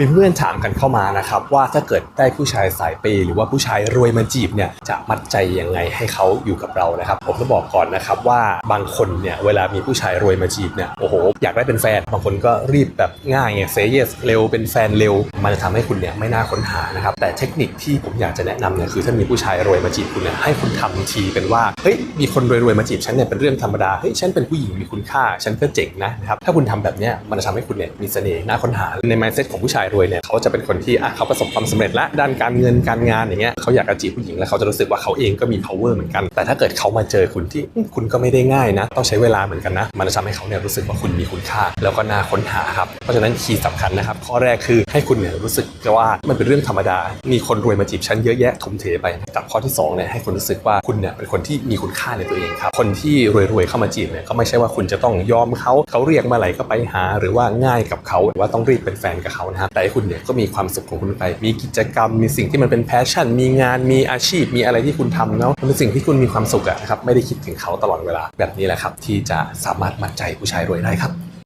มีเพื่อนถามกันเข้ามานะครับว่าถ้าเกิดได้ผู้ชายสายเปย์หรือว่าผู้ชายรวยมาจีบเนี่ยจะมัดใจยังไงให้เขาอยู่กับเรานะครับ ผมต้องบอกก่อนนะครับว่าบางคนเนี่ยเวลามีผู้ชายรวยมาจีบเนี่ยโอ้โหอยากได้เป็นแฟนบางคนก็รีบแบบง่ายไงเซเยสเร็วเป็นแฟนเร็ว มันจะทำให้คุณเนี่ยไม่น่าค้นหานะครับแต่เทคนิคที่ผมอยากจะแนะนำเนี่ยคือถ้ามีผู้ชายรวยมาจีบคุณเนี่ยให้คุณทำทีเป็นว่าเฮ้ยมีคนรวยๆมาจีบฉันเนี่ยเป็นเรื่องธรรมดาเฮ้ยฉันเป็นผู้หญิงมีคุณค่าฉันก็เจ๋งนะครับถ้าคุณทำแบบเนี้ยมันจะทำให้คุณเนี่ยมีเสน่ห์น่าค้นหาใน mindset ของผู้ชายรวยเนี่ยเขาจะเป็นคนที่อะเขาประสบความสำเร็จละด้านการเงินการงานอย่างเงี้ยเขาอยากจะจีบผู้หญิงแล้วเขาจะรู้สึกว่าเขาเองก็มี power เหมือนกัน แต่ถ้าเกิดเขามาเจอคุณที่คุณก็ไม่ได้ง่ายนะ ต้องใช้เวลาเหมือนกันนะ มันจะทำให้เขาเนี่ยรู้สึกว่าคุณมีคุณค่า แล้วก็น่าค้นหาครับ เพราะฉะนั้นคีย์สำคัญนะครับ ข้อแรกคือให้คุณเนี่ยรู้สึกว่ามันเป็นเรื่องธรรมดา มีคนรวยมาจีบฉันเยอะแยะถมเทไป กับข้อที่สองเนี่ยให้คุณรู้สึกว่าคุณเนี่ยเป็นคนที่มีคุณค่าในตัวเองครับ คนที่รวยๆเข้ามาจีบเนี่ยก็ไม่ใช่ว่าคุณจะต้องยอมเขาเขาเรียกมื่อไหร่ก็ไปหา หรือว่าง่ายกับเขาว่าต้องรีบเป็นแฟนกับเขานะครับแต่ให้คุณเนี่ยก็มีความสุขของคุณไป มีกิจกรรม มีสิ่งที่มันเป็นแพชชั่น มีงาน มีอาชีพ มีอะไรที่คุณทำเนาะมันเป็นสิ่งที่คุณมีความสุขอะนะครับ ไม่ได้คิดถึงเขาตลอดเวลา แบบนี้แหละครับ ที่จะสามารถมัดใจผู้ชายรวยได้ครับ